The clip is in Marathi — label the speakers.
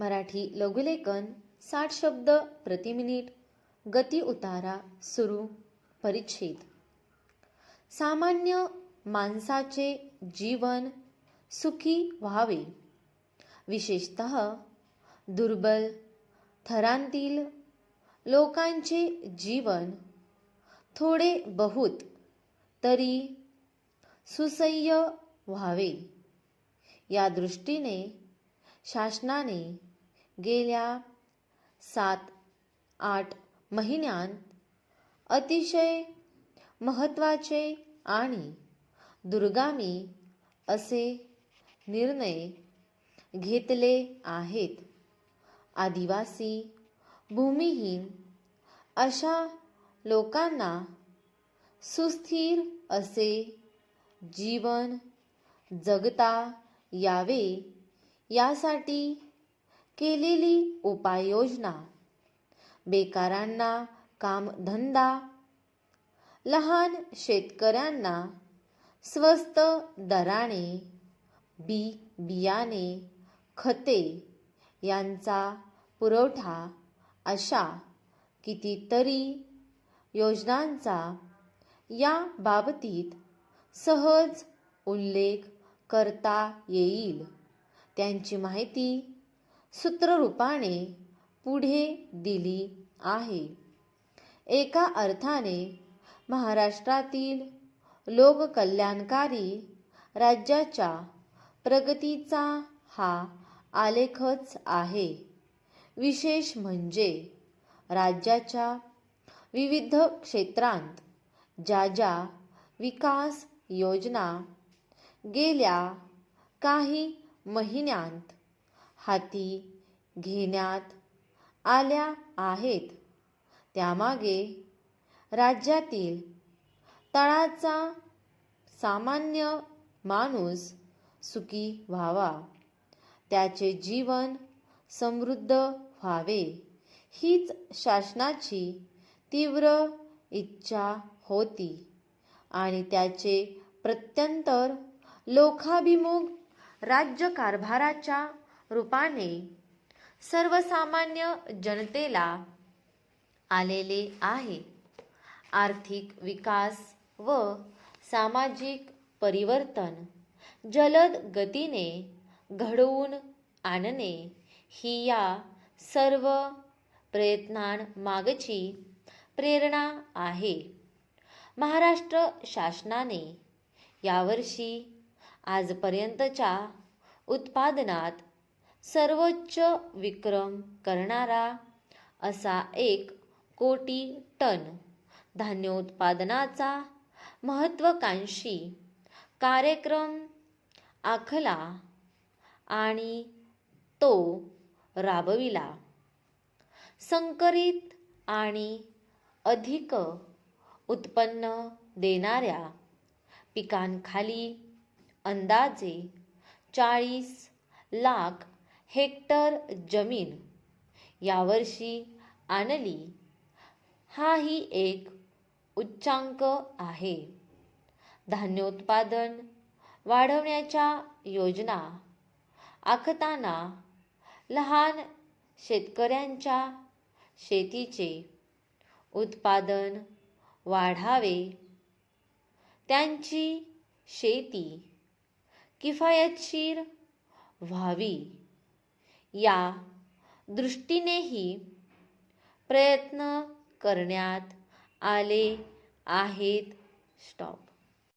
Speaker 1: मराठी लघुलेखन साठ शब्द प्रति मिनिट गती उतारा सुरू परिच्छेद. सामान्य माणसाचे जीवन सुखी व्हावे. विशेषत दुर्बल थरांतील लोकांचे जीवन थोडे बहुत तरी सुसह्य व्हावे. या दृष्टीने शासनाने गेल्या सात आठ महिन्यांत अतिशय महत्त्वाचे आणि दुर्गामी असे निर्णय घेतले आहेत. आदिवासी भूमिहीन अशा लोकांना सुस्थिर असे जीवन जगता यावे यासाठी केलेली उपाययोजना. बेकारांना कामधंदा. लहान शेतकऱ्यांना स्वस्त दराने बी बियाणे खते यांचा पुरवठा अशा कितीतरी योजनांचा या बाबतीत सहज उल्लेख करता येईल. त्यांची माहिती सूत्ररूपाने पुढे दिली आहे. एका अर्थाने महाराष्ट्रातील लोककल्याणकारी राज्याच्या प्रगतीचा हा आलेखच आहे. विशेष म्हणजे राज्याच्या विविध क्षेत्रांत ज्या ज्या विकास योजना गेल्या काही महिन्यांत हाती घेण्यात आल्या आहेत. त्यामागे राज्यातील तळाचा सामान्य माणूस सुखी व्हावा. त्याचे जीवन समृद्ध व्हावे. हीच शासनाची तीव्र इच्छा होती. आणि त्याचे प्रत्यंतर लोकाभिमुख राज्यकारभाराच्या रूपाने सर्वसामान्य जनतेला आलेले आहे. आर्थिक विकास व सामाजिक परिवर्तन जलद गतीने घडवून आणणे ही या सर्व प्रयत्नांमागची प्रेरणा आहे. महाराष्ट्र शासनाने यावर्षी आजपर्यंतच्या उत्पादनात सर्वोच्च विक्रम करणारा असा एक कोटी टन धान्य उत्पादनाचा महत्त्वाकांक्षी कार्यक्रम आखला आणि तो राबविला. संकरित आणि अधिक उत्पन्न देणाऱ्या पिकांखाली अंदाजे चाळीस लाख हेक्टर जमीन यावर्षी आणली. हाही एक उच्चांक आहे. धान्य उत्पादन वाढवण्याच्या योजना आखताना लहान शेतकऱ्यांच्या शेतीचे उत्पादन वाढावे. त्यांची शेती किफायतशीर व्हावी. या दृष्टीनेही प्रयत्न करण्यात आले आहेत. स्टॉप